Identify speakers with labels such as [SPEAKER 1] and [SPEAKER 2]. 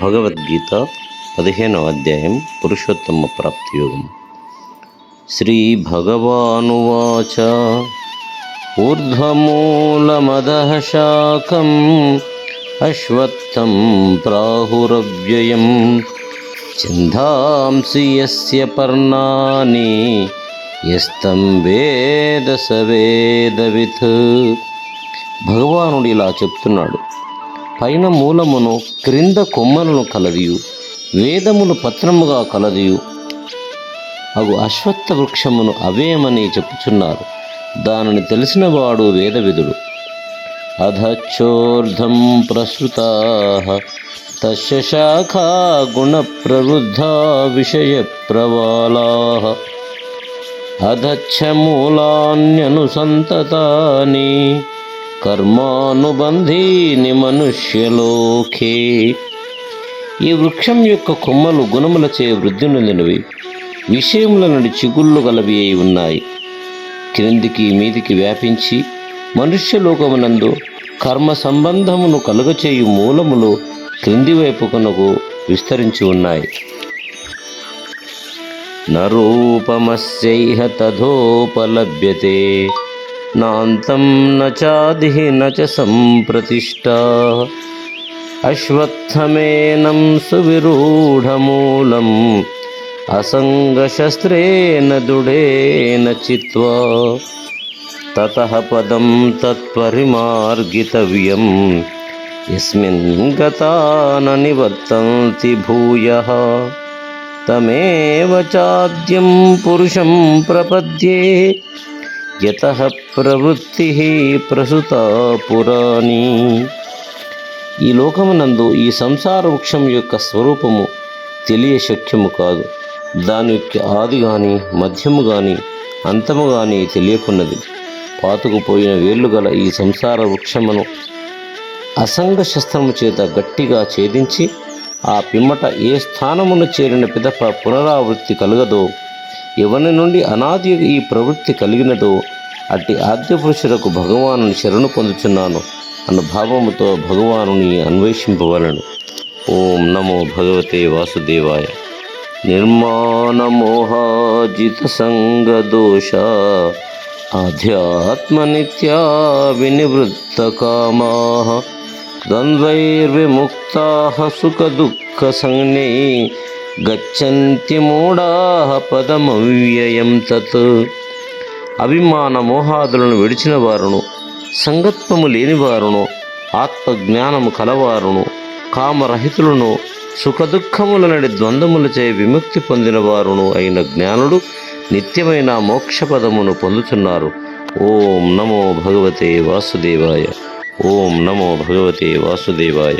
[SPEAKER 1] భగవద్గీత పదిహేనవ అధ్యాయం పురుషోత్తమ ప్రాప్తి యోగం శ్రీ భగవానువాచ ఊర్ధ్వమూలమదః శాఖం అశ్వత్థం ప్రాహురవ్యయం. చిందాంసి యస్య పర్ణాని యస్తం వేద సవేదవిత్ భగవానుడు ఇలా చెప్తున్నాడు. పైన మూలమును క్రింద కొమ్మలను కలదియు వేదములు పత్రముగా కలదియు. అగు అశ్వత్థ వృక్షమును అవేమని చెప్పుచున్నారు. దానిని తెలిసినవాడు వేదవిధుడు. అధచ్చోర్ధం ప్రసృతా తస్య శాఖా గుణ ప్రవృద్ధ విషయ ప్రవాళా అధచ్చ మూలాన్యనుసంతతాని కర్మానుబంధీని మనుష్యలోకే. ఈ వృక్షం యొక్క కొమ్మలు గుణములచే వృద్ధి నొందినవి విషయముల నుండి చిగుళ్ళు గలవి అయి ఉన్నాయి. క్రిందికి మీదికి వ్యాపించి మనుష్యలోకమునందు కర్మ సంబంధమును కలుగచేయు మూలములు క్రింది వైపుకునకు విస్తరించి ఉన్నాయి. నరూపమస్యైహ తథోపలభ్యతే. నాంతం న చాదిః అశ్వత్థమేనం సువిరూఢమూలం అసంగశస్త్రేణ దృఢేన చిత్వా. తతః పదం తత్పరిమార్గితవ్యం యస్మిన్ గతాన నివర్తంతి భూయ. తమేవ చాద్యం పురుషం ప్రపద్యే యత ప్రవృత్తి ప్రసుత పురాణి ఈ లోకమునందు ఈ సంసార వృక్షం యొక్క స్వరూపము తెలియ శక్యము కాదు. దాని యొక్క ఆది కానీ మధ్యము కానీ అంతము కానీ తెలియకున్నది. పాతుకుపోయిన వేళ్ళు గల ఈ సంసార వృక్షమును అసంగ శస్త్రము చేత గట్టిగా ఛేదించి ఆ పిమ్మట ఏ స్థానమును చేరిన పిదప పునరావృత్తి కలగదో ఎవరి నుండి అనాది ఈ ప్రవృత్తి కలిగినదో అట్టి ఆద్యపురుషులకు భగవాను శరణు పొందుచున్నాను అన్న భావముతో భగవానుని అన్వేషింపవలను. ఓం నమో భగవతే వాసుదేవాయ. నిర్మాణమోహాజిత సంగదోష ఆధ్యాత్మనిత్యా వినివృత్త కామా ద్వంద్వైర్విముక్తా సుఖదుఃఖ సంజ్ఞై గచ్చంతి మూఢా పదమవ్యయం తత్. అభిమాన మోహాదులను విడిచిన వారును సంగత్వము లేని వారును ఆత్మజ్ఞానము కలవారును కామరహితులను సుఖదుఖముల నడి ద్వంద్వములచే విముక్తి పొందిన వారును అయిన జ్ఞానుడు నిత్యమైన మోక్షపదమును పొందుతున్నారు ఓం నమో భగవతే వాసుదేవాయ. ఓం నమో భగవతే వాసుదేవాయ.